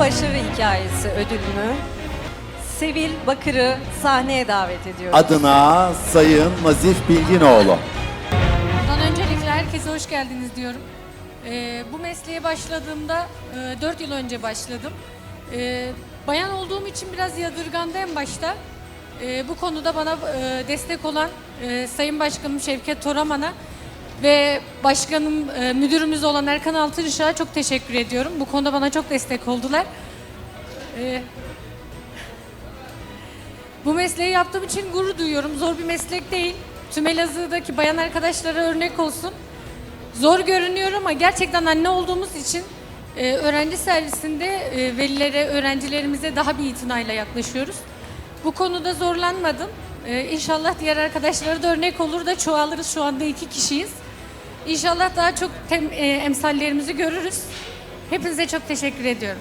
Başarı Hikayesi ödülünü Sevil Bakır'ı sahneye davet ediyoruz. Adına Sayın Nazif Bilginoğlu. Bundan öncelikle herkese hoş geldiniz diyorum. Ee, bu mesleğe başladığımda e, 4 yıl önce başladım. Ee, bayan olduğum için biraz yadırgandı en başta. Ee, bu konuda bana e, destek olan e, Sayın Başkanım Şevket Toraman'a ve başkanım, e, müdürümüz olan Erkan Altınışık'a çok teşekkür ediyorum. Bu konuda bana çok destek oldular. Ee, bu mesleği yaptığım için gurur duyuyorum. Zor bir meslek değil. Tüm Elazığ'daki bayan arkadaşlara örnek olsun. Zor görünüyor ama gerçekten anne olduğumuz için e, öğrenci servisinde e, velilere, öğrencilerimize daha bir itinayla yaklaşıyoruz. Bu konuda zorlanmadım. E, inşallah diğer arkadaşlara da örnek olur da çoğalırız. Şu anda iki kişiyiz. İnşallah daha çok tem, e, emsallerimizi görürüz. Hepinize çok teşekkür ediyorum.